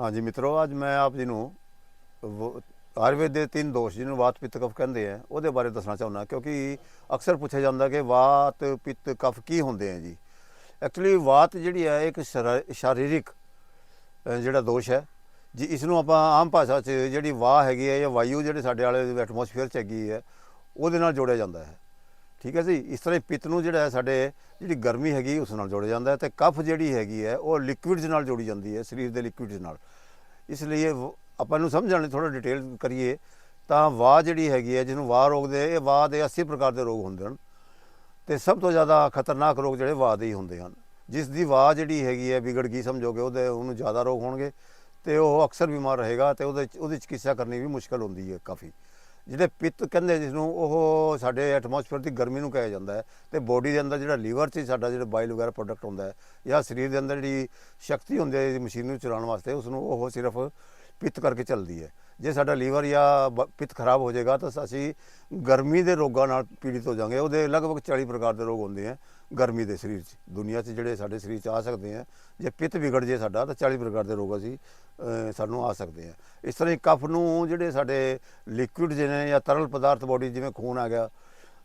ਹਾਂਜੀ ਮਿੱਤਰੋ, ਅੱਜ ਮੈਂ ਆਪ ਜੀ ਨੂੰ ਵ- ਆਯੁਰਵੇਦ ਦੇ ਤਿੰਨ ਦੋਸ਼ ਜਿਹਨੂੰ ਵਾਤ ਪਿੱਤ ਕਫ ਕਹਿੰਦੇ ਆ, ਉਹਦੇ ਬਾਰੇ ਦੱਸਣਾ ਚਾਹੁੰਦਾ, ਕਿਉਂਕਿ ਅਕਸਰ ਪੁੱਛਿਆ ਜਾਂਦਾ ਕਿ ਵਾਤ, ਪਿੱਤ, ਕਫ ਕੀ ਹੁੰਦੇ ਆ ਜੀ। ਐਕਚੁਅਲੀ ਵਾਤ ਜਿਹੜੀ ਹੈ ਇੱਕ ਸ਼ਰਾ- ਸ਼ਾਰੀਰਿਕ ਜਿਹੜਾ ਦੋਸ਼ ਹੈ, ਜੀ ਇਸ ਨੂੰ ਆਪਾਂ ਆਮ ਭਾਸ਼ਾ 'ਚ ਜਿਹੜੀ ਵਾਹ ਹੈਗੀ ਹੈ ਜਾਂ ਵਾਯੂ ਜਿਹੜੇ ਸਾਡੇ ਵਾਲੇ ਐਟਮੋਸਫੇਅਰ 'ਚ ਹੈਗੀ ਹੈ ਉਹਦੇ ਨਾਲ ਜੋੜਿਆ ਜਾਂਦਾ ਹੈ। ਠੀਕ ਹੈ ਜੀ, ਇਸ ਤਰ੍ਹਾਂ ਹੀ ਪਿੱਤ ਨੂੰ ਜਿਹੜਾ ਹੈ ਸਾਡੇ, ਜਿਹੜੀ ਗਰਮੀ ਹੈਗੀ ਉਸ ਨਾਲ ਜੋੜਿਆ ਜਾਂਦਾ ਹੈ ਤੇ ਕਫ ਜਿਹੜੀ ਹੈਗੀ ਹੈ, ਉਹ ਲਿਕਵਿਡਸ ਨਾਲ ਜੋੜੀ ਜਾਂਦੀ ਹੈ, ਸਰੀਰ ਦੇ ਲਿਕੁਇਡਸ ਨਾਲ। ਇਸ ਲਈ ਵ- ਆਪਾਂ ਨੂੰ ਸਮਝਣ ਲਈ ਥੋੜਾ ਡਿਟੇਲ ਕਰੀਏ, ਤਾਂ ਵਾਹ ਜਿਹੜੀ ਹੈਗੀ ਹੈ, ਜਿਹਨੂੰ ਵਾਹ ਰੋਗ ਦੇ, ਇਹ ਵਾਹ ਦੇ 80 ਪ੍ਰਕਾਰ ਦੇ ਰੋਗ ਹੁੰਦੇ ਹਨ ਤੇ ਸਭ ਤੋਂ ਜ਼ਿਆਦਾ ਖਤਰਨਾਕ ਰੋਗ ਜਿਹੜੇ ਵਾਹ ਦੇ ਹੀ ਹੁੰਦੇ ਹਨ। ਜਿਸ ਦੀ ਵਾਹ ਜਿਹੜੀ ਹੈਗੀ ਹੈ, ਵਿਗੜ ਗਈ ਸਮਝੋਗੇ, ਉਹਦੇ, ਉਹਨੂੰ ਜ਼ਿਆਦਾ ਰੋਗ ਹੋਣਗੇ ਤੇ ਉਹ ਅਕਸਰ ਬਿਮਾਰ ਰਹੇਗਾ ਤੇ ਉਹਦੇ ਉਹਦੀ ਚਿਕਿਤਸਾ ਕਰਨੀ ਵੀ ਮੁਸ਼ਕਲ ਹੁੰਦੀ ਹੈ ਕਾਫੀ। ਜਿਹੜੇ ਪਿੱਤ ਕਹਿੰਦੇ ਜਿਸ ਨੂੰ ਉਹ ਸਾਡੇ ਐਟਮੋਸਫੇਅਰ ਦੀ ਗਰਮੀ ਨੂੰ ਕਿਹਾ ਜਾਂਦਾ ਹੈ ਤੇ ਬੋਡੀ ਦੇ ਅੰਦਰ ਜਿਹੜਾ ਲੀਵਰ 'ਚ ਸਾਡਾ ਜਿਹੜਾ ਬਾਇਲ ਵਗੈਰਾ ਪ੍ਰੋਡਕਟ ਹੁੰਦਾ ਹੈ ਜਾਂ ਸਰੀਰ ਦੇ ਅੰਦਰ ਜਿਹੜੀ ਸ਼ਕਤੀ ਹੁੰਦੀ ਹੈ ਮਸ਼ੀਨ ਨੂੰ ਚਲਾਉਣ ਵਾਸਤੇ, ਉਸ ਨੂੰ ਉਹ ਸਿਰਫ ਪਿੱਤ ਕਰਕੇ ਚੱਲਦੀ ਹੈ। ਜੇ ਸਾਡਾ ਲੀਵਰ ਜਾਂ ਬ- ਪਿੱਤ ਖਰਾਬ ਹੋ ਜਾਏਗਾ ਤਾਂ ਅਸੀਂ ਗਰਮੀ ਦੇ ਰੋਗਾਂ ਨਾਲ ਪੀੜਿਤ ਹੋ ਜਾਵਾਂਗੇ ਉਹਦੇ ਲਗਭਗ 40 ਪ੍ਰਕਾਰ ਦੇ ਰੋਗ ਹੁੰਦੇ ਆ ਗਰਮੀ ਦੇ ਸਰੀਰ 'ਚ। ਦੁਨੀਆ 'ਚ ਜਿਹੜੇ ਸਾਡੇ ਸਰੀਰ 'ਚ ਆ ਸਕਦੇ ਆ, ਜੇ ਪਿੱਤ ਵਿਗੜ ਜੇ ਸਾਡਾ, ਤਾਂ 40 ਪ੍ਰਕਾਰ ਦੇ ਰੋਗ ਅਸੀਂ ਸਾਨੂੰ ਆ ਸਕਦੇ ਆ। ਇਸ ਤਰ੍ਹਾਂ ਹੀ ਕਫ ਨੂੰ ਜਿਹੜੇ ਸਾਡੇ ਲਿਕੁਇਡ ਜਿਹਨੇ ਜਾਂ ਤਰਲ ਪਦਾਰਥ ਬੋਡੀ ਜਿਵੇਂ ਖੂਨ ਆ ਗਿਆ,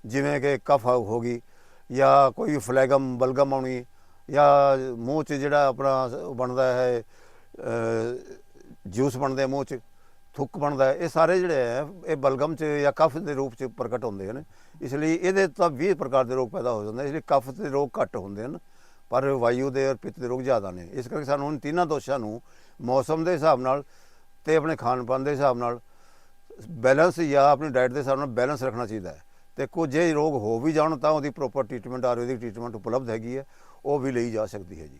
ਜਿਵੇਂ ਕਿ ਕਫ ਹੋ ਗਈ, ਜਾਂ ਕੋਈ ਫਲੈਗਮ ਬਲਗਮ ਆਉਣੀ, ਜਾਂ ਮੂੰਹ 'ਚ ਜਿਹੜਾ ਆਪਣਾ ਉਹ ਬਣਦਾ ਹੈ ਜੂਸ ਬਣਦੇ ਮੂੰਹ 'ਚ ਥੁੱਕ ਬਣਦਾ ਇਹ ਸਾਰੇ ਜਿਹੜੇ ਹੈ, ਇਹ ਬਲਗਮ 'ਚ ਜਾਂ ਕਫ ਦੇ ਰੂਪ 'ਚ ਪ੍ਰਗਟ ਹੁੰਦੇ ਹਨ। ਇਸ ਲਈ ਇਹਦੇ ਤਾਂ 20 ਪ੍ਰਕਾਰ ਦੇ ਰੋਗ ਪੈਦਾ ਹੋ ਜਾਂਦੇ ਇਸ ਲਈ ਕਫ ਦੇ ਰੋਗ ਘੱਟ ਹੁੰਦੇ ਹਨ, ਪਰ ਵਾਯੂ ਦੇ ਔਰ ਪਿੱਤ ਦੇ ਰੋਗ ਜ਼ਿਆਦਾ ਨੇ। ਇਸ ਕਰਕੇ ਸਾਨੂੰ ਹੁਣ ਤਿੰਨਾਂ ਦੋਸ਼ਾਂ ਨੂੰ ਮੌਸਮ ਦੇ ਹਿਸਾਬ ਨਾਲ ਤੇ ਆਪਣੇ ਖਾਣ ਪਾਣ ਦੇ ਹਿਸਾਬ ਨਾਲ ਬੈਲੈਂਸ ਜਾਂ ਆਪਣੀ ਡਾਈਟ ਦੇ ਹਿਸਾਬ ਨਾਲ ਬੈਲੈਂਸ ਰੱਖਣਾ ਚਾਹੀਦਾ ਹੈ। ਤੇ ਕੁਝ ਜੇ ਰੋਗ ਹੋ ਵੀ ਜਾਣ ਤਾਂ ਉਹਦੀ ਪ੍ਰੋਪਰ ਟ੍ਰੀਟਮੈਂਟ ਆਯੁਰਵੈਦਿਕ ਟ੍ਰੀਟਮੈਂਟ ਉਪਲਬਧ ਹੈਗੀ ਹੈ, ਉਹ ਵੀ ਲਈ ਜਾ ਸਕਦੀ ਹੈ ਜੀ।